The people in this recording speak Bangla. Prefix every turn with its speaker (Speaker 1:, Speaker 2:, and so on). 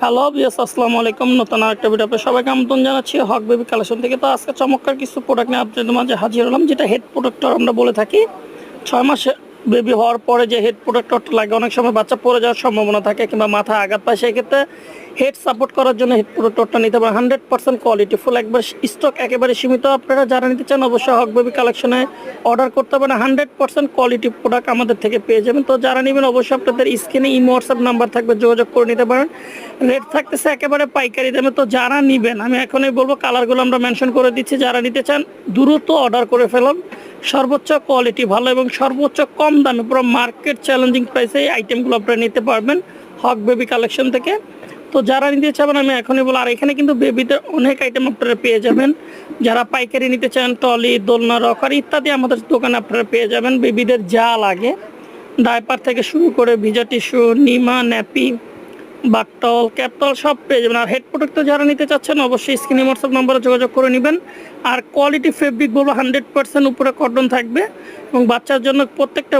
Speaker 1: হ্যালো বিএস আসসালামু আলাইকুম। নতুন আরেকটা ভিডিওতে সবাইকে আমন্ত্রণ জানাচ্ছি। হক বেবি কালেকশন থেকে তো আজকে চমৎকার কিছু প্রোডাক্ট নিয়ে আপনাদের মাঝে হাজির হলাম, যেটা হেড প্রোডাক্টর আমরা বলে থাকি। ছয় মাসে বেবি হওয়ার পরে যে হেড প্রোডাক্টরটা লাগে, অনেক সময় বাচ্চা পড়ে যাওয়ার সম্ভাবনা থাকে কিংবা মাথা আঘাত পায় সেক্ষেত্রে হেড সাপোর্ট করার জন্য হেড প্রোডাক্টরটা নিতে পারেন। হান্ড্রেড পার্সেন্ট কোয়ালিটি ফুল একবার স্টক একেবারে সীমিত। আপনারা যারা নিতে চান, অবশ্যই হক বেবি কালেকশনে অর্ডার করতে পারেন। হান্ড্রেড পার্সেন্ট কোয়ালিটি প্রোডাক্ট আমাদের থেকে পেয়ে যাবেন। তো যারা নেবেন, অবশ্যই আপনাদের স্ক্রিনে ইমো হোয়াটসঅ্যাপ নাম্বার থাকবে, যোগাযোগ করে নিতে পারেন। রেট থাকতেছে একেবারে পাইকারি দামে। তো যারা নেবেন, আমি এখনই বলব কালারগুলো আমরা মেনশন করে দিচ্ছি। যারা নিতে চান, দ্রুত অর্ডার করে ফেলুন। সর্বোচ্চ কোয়ালিটি ভালো এবং সর্বোচ্চ কম দামে পুরো মার্কেট চ্যালেঞ্জিং প্রাইসে এই আইটেমগুলো আপনারা নিতে পারবেন হক বেবি কালেকশন থেকে। তো যারা নিতে চাবেন, আমি এখনই বলো আর এখানে কিন্তু বেবিদের অনেক আইটেম আপনারা পেয়ে যাবেন। যারা পাইকারি নিতে চান টলি দোলনা রকার ইত্যাদি আমাদের দোকানে আপনারা পেয়ে যাবেন। বেবিদের যা লাগে ডাইপার থেকে শুরু করে ভিজা টিস্যু নিমা ন্যাপি বাকটল ক্যাপটল সব পেয়ে যাবেন। আর হেড প্রোডাক্ট যারা নিতে চাচ্ছেন, অবশ্যই স্ক্রিনে হোয়াটসঅ্যাপ নম্বরে যোগাযোগ করে নেবেন। আর কোয়ালিটি ফেব্রিক বলব হান্ড্রেড পার্সেন্ট উপরে কটন থাকবে। এবং বাচ্চার জন্য প্রত্যেকটা